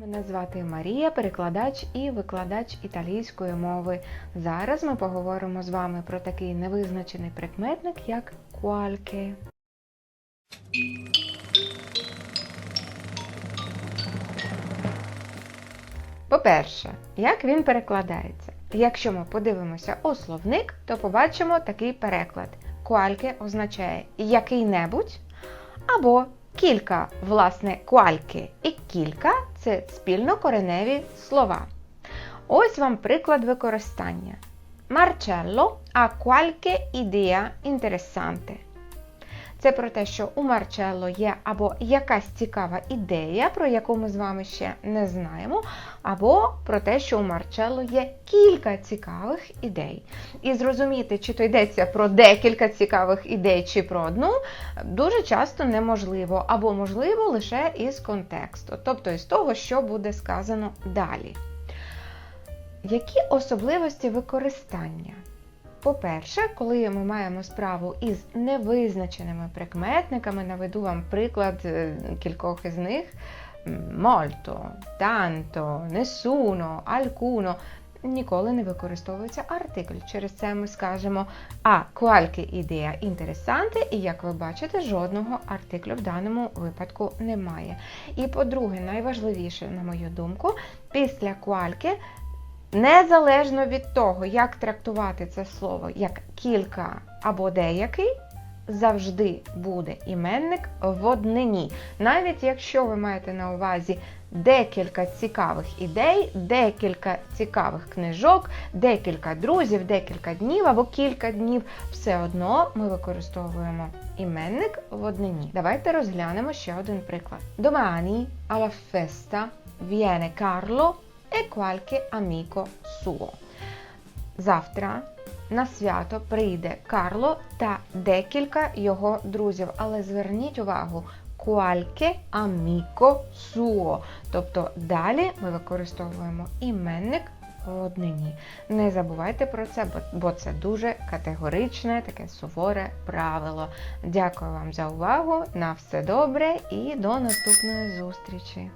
Мене звати Марія, перекладач і викладач італійської мови. Зараз ми поговоримо з вами про такий невизначений прикметник, як qualche. По-перше, як він перекладається? Якщо ми подивимося у словник, то побачимо такий переклад. Qualche означає який-небудь або кілька, власне, квальки і кілька це спільнокореневі слова. Ось вам приклад використання. Marcello ha qualche idea interessante. Це про те, що у Марчелло є або якась цікава ідея, про яку ми з вами ще не знаємо, або про те, що у Марчелло є кілька цікавих ідей. І зрозуміти, чи то йдеться про декілька цікавих ідей, чи про одну, дуже часто неможливо, або можливо лише із контексту, тобто із того, що буде сказано далі. Які особливості використання? По-перше, коли ми маємо справу із невизначеними прикметниками, наведу вам приклад е, кількох із них: molto, tanto, nessuno, alcuno, ніколи не використовується артикль. Через це ми скажемо а qualche idea interessante, і як ви бачите, жодного артиклю в даному випадку немає. І по-друге, найважливіше, на мою думку, після qualche Незалежно від того, як трактувати це слово як кілька або деякий, завжди буде іменник в однині. Навіть якщо ви маєте на увазі декілька цікавих ідей, декілька цікавих книжок, декілька друзів, декілька днів або кілька днів, все одно ми використовуємо іменник в однині. Давайте розглянемо ще один приклад. Domani alla festa viene Carlo e qualche amico suo. Завтра на свято прийде Карло та декілька його друзів. Але зверніть увагу, qualche amico suo. Тобто далі ми використовуємо іменник в однині. Не забувайте про це, бо- це дуже категоричне, таке суворе правило. Дякую вам за увагу. На все добре і до наступної зустрічі!